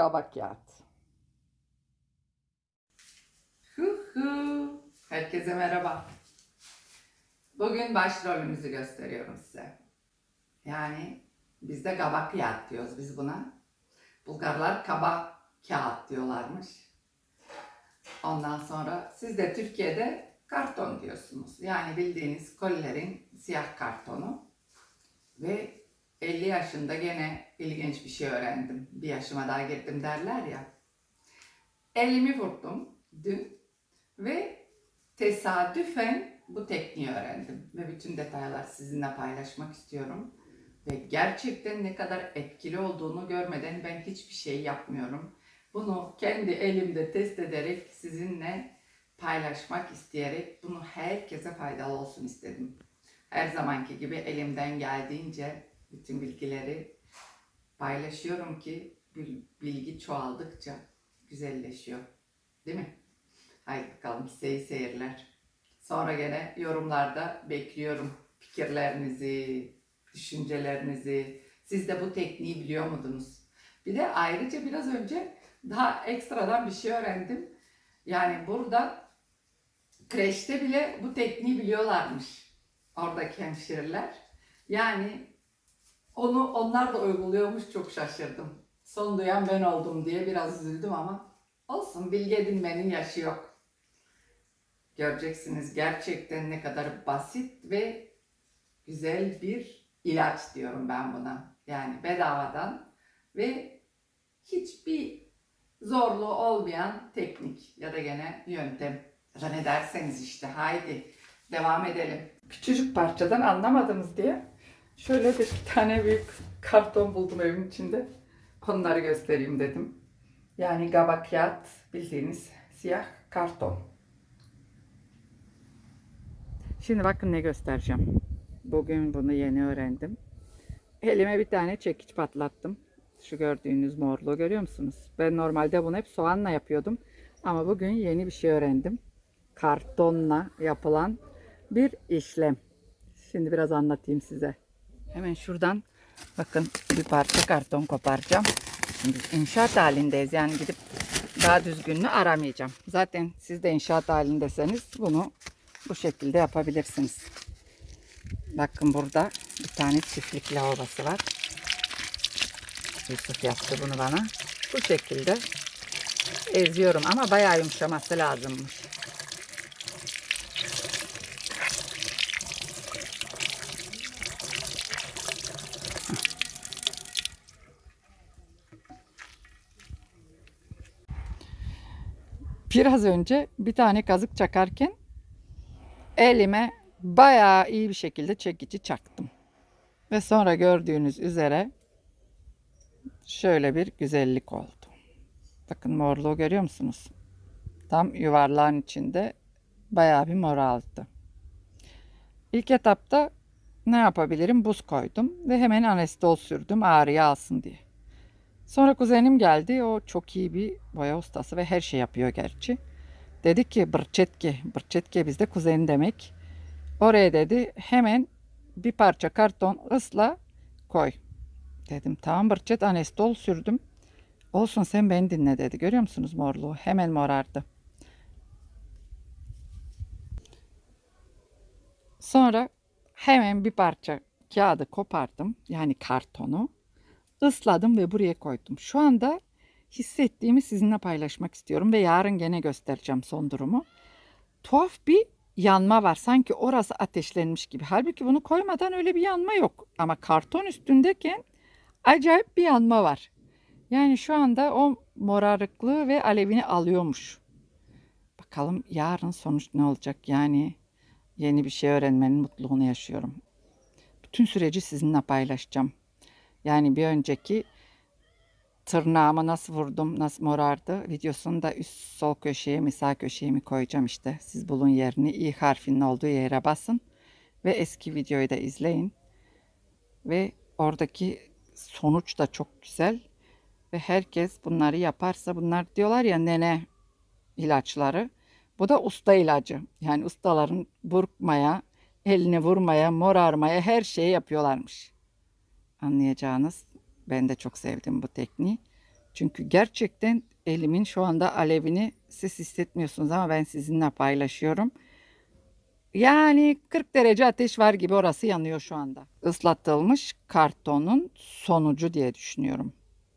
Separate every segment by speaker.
Speaker 1: kabak kağıt.
Speaker 2: Herkese merhaba. Bugün başrolümüzü gösteriyorum size. Yani bizde kabak kağıt diyoruz biz buna. Bulgarlar kaba kağıt diyorlarmış. Ondan sonra siz de Türkiye'de karton diyorsunuz. Yani bildiğiniz kolilerin siyah kartonu. Ve 50 yaşında gene ilginç bir şey öğrendim. Bir yaşıma daha girdim derler ya. Elimi vurdum dün ve tesadüfen bu tekniği öğrendim. Ve bütün detaylar sizinle paylaşmak istiyorum. Ve gerçekten ne kadar etkili olduğunu görmeden ben hiçbir şey yapmıyorum. Bunu kendi elimde test ederek sizinle paylaşmak isteyerek bunu herkese faydalı olsun istedim. Her zamanki gibi elimden geldiğince bütün bilgileri paylaşıyorum ki bil- bilgi çoğaldıkça güzelleşiyor. Değil mi? Haydi bakalım size seyirler. Sonra gene yorumlarda bekliyorum fikirlerinizi, düşüncelerinizi. Siz de bu tekniği biliyor muydunuz? Bir de ayrıca biraz önce daha ekstradan bir şey öğrendim. Yani burada kreşte bile bu tekniği biliyorlarmış. Oradaki hemşireler. Yani onu onlar da uyguluyormuş çok şaşırdım. Son duyan ben oldum diye biraz üzüldüm ama olsun bilgi edinmenin yaşı yok. Göreceksiniz gerçekten ne kadar basit ve güzel bir ilaç diyorum ben buna. Yani bedavadan ve hiçbir zorluğu olmayan teknik ya da gene yöntem. Ya da ne derseniz işte haydi devam edelim.
Speaker 1: Küçücük parçadan anlamadınız diye şöyle bir tane büyük karton buldum evin içinde. Onları göstereyim dedim. Yani kabak kağıt bildiğiniz siyah karton. Şimdi bakın ne göstereceğim. Bugün bunu yeni öğrendim. Elime bir tane çekiç patlattım. Şu gördüğünüz morluğu görüyor musunuz? Ben normalde bunu hep soğanla yapıyordum. Ama bugün yeni bir şey öğrendim. Kartonla yapılan bir işlem. Şimdi biraz anlatayım size. Hemen şuradan bakın bir parça karton koparacağım. Şimdi inşaat halindeyiz. Yani gidip daha düzgününü aramayacağım. Zaten siz de inşaat halindeseniz bunu bu şekilde yapabilirsiniz. Bakın burada bir tane çiftlik lavabosu var. Yusuf yaptı bunu bana. Bu şekilde eziyorum ama bayağı yumuşaması lazımmış. Biraz önce bir tane kazık çakarken elime bayağı iyi bir şekilde çekici çaktım. Ve sonra gördüğünüz üzere şöyle bir güzellik oldu. Bakın morluğu görüyor musunuz? Tam yuvarlağın içinde bayağı bir mor aldı. İlk etapta ne yapabilirim? Buz koydum ve hemen anestol sürdüm ağrıyı alsın diye. Sonra kuzenim geldi. O çok iyi bir boya ustası ve her şey yapıyor gerçi. Dedi ki brçetke, brçetke bizde kuzenin demek. Oraya dedi hemen bir parça karton ısla koy. Dedim tamam brçet anestol sürdüm. Olsun sen beni dinle dedi. Görüyor musunuz morluğu? Hemen morardı. Sonra hemen bir parça kağıdı kopardım. Yani kartonu. Isladım ve buraya koydum. Şu anda hissettiğimi sizinle paylaşmak istiyorum ve yarın gene göstereceğim son durumu. Tuhaf bir yanma var. Sanki orası ateşlenmiş gibi. Halbuki bunu koymadan öyle bir yanma yok. Ama karton üstündeyken acayip bir yanma var. Yani şu anda o morarıklığı ve alevini alıyormuş. Bakalım yarın sonuç ne olacak? Yani yeni bir şey öğrenmenin mutluluğunu yaşıyorum. Bütün süreci sizinle paylaşacağım. Yani bir önceki tırnağımı nasıl vurdum, nasıl morardı videosunu da üst sol köşeye mi sağ köşeye mi koyacağım işte. Siz bulun yerini i harfinin olduğu yere basın ve eski videoyu da izleyin. Ve oradaki sonuç da çok güzel. Ve herkes bunları yaparsa bunlar diyorlar ya nene ilaçları. Bu da usta ilacı. Yani ustaların burkmaya, elini vurmaya, morarmaya her şeyi yapıyorlarmış. Anlayacağınız ben de çok sevdim bu tekniği. Çünkü gerçekten elimin şu anda alevini siz hissetmiyorsunuz ama ben sizinle paylaşıyorum. Yani 40 derece ateş var gibi orası yanıyor şu anda. Islatılmış kartonun sonucu diye düşünüyorum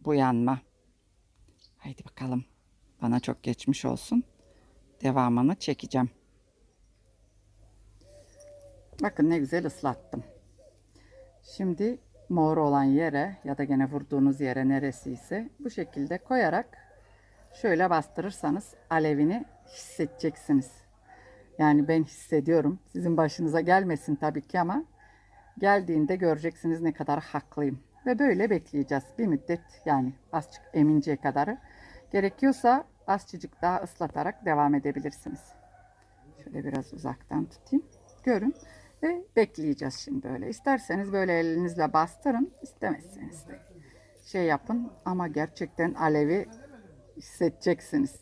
Speaker 1: bu yanma. Haydi bakalım. Bana çok geçmiş olsun. Devamını çekeceğim. Bakın ne güzel ıslattım. Şimdi mor olan yere ya da gene vurduğunuz yere neresiyse bu şekilde koyarak şöyle bastırırsanız alevini hissedeceksiniz. Yani ben hissediyorum. Sizin başınıza gelmesin tabii ki ama geldiğinde göreceksiniz ne kadar haklıyım. Ve böyle bekleyeceğiz bir müddet yani azıcık eminceye kadar. Gerekiyorsa azıcık daha ıslatarak devam edebilirsiniz. Şöyle biraz uzaktan tutayım. Görün ve bekleyeceğiz şimdi böyle. İsterseniz böyle elinizle bastırın, istemezseniz de şey yapın ama gerçekten alevi hissedeceksiniz.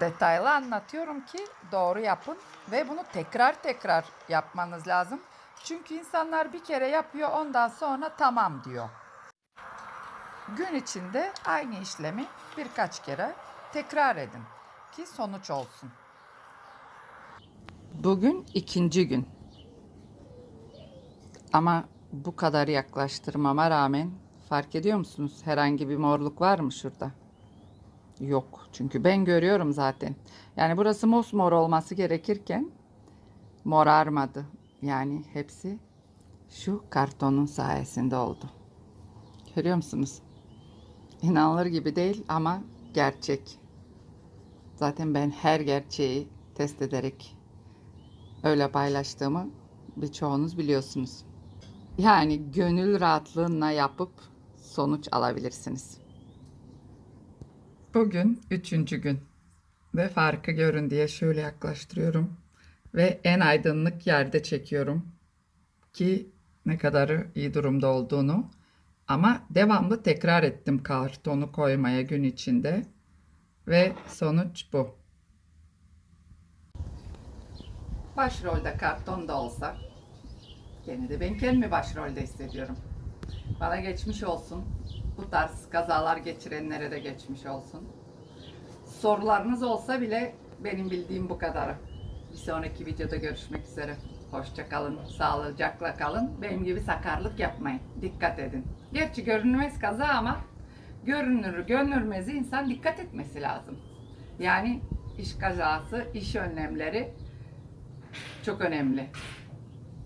Speaker 1: Detaylı anlatıyorum ki doğru yapın ve bunu tekrar tekrar yapmanız lazım. Çünkü insanlar bir kere yapıyor ondan sonra tamam diyor. Gün içinde aynı işlemi birkaç kere tekrar edin ki sonuç olsun. Bugün ikinci gün. Ama bu kadar yaklaştırmama rağmen fark ediyor musunuz? Herhangi bir morluk var mı şurada? Yok. Çünkü ben görüyorum zaten. Yani burası mosmor olması gerekirken morarmadı. Yani hepsi şu kartonun sayesinde oldu. Görüyor musunuz? İnanılır gibi değil ama gerçek. Zaten ben her gerçeği test ederek öyle paylaştığımı birçoğunuz biliyorsunuz. Yani gönül rahatlığına yapıp sonuç alabilirsiniz. Bugün üçüncü gün ve farkı görün diye şöyle yaklaştırıyorum ve en aydınlık yerde çekiyorum ki ne kadar iyi durumda olduğunu ama devamlı tekrar ettim kartonu koymaya gün içinde ve sonuç bu. Başrolde karton da olsa gene de ben kendimi başrolde hissediyorum. Bana geçmiş olsun. Bu tarz kazalar geçirenlere de geçmiş olsun. Sorularınız olsa bile benim bildiğim bu kadarı. Bir sonraki videoda görüşmek üzere. Hoşça kalın, sağlıcakla kalın. Benim gibi sakarlık yapmayın. Dikkat edin. Gerçi görünmez kaza ama görünür görünmezi insan dikkat etmesi lazım. Yani iş kazası, iş önlemleri çok önemli.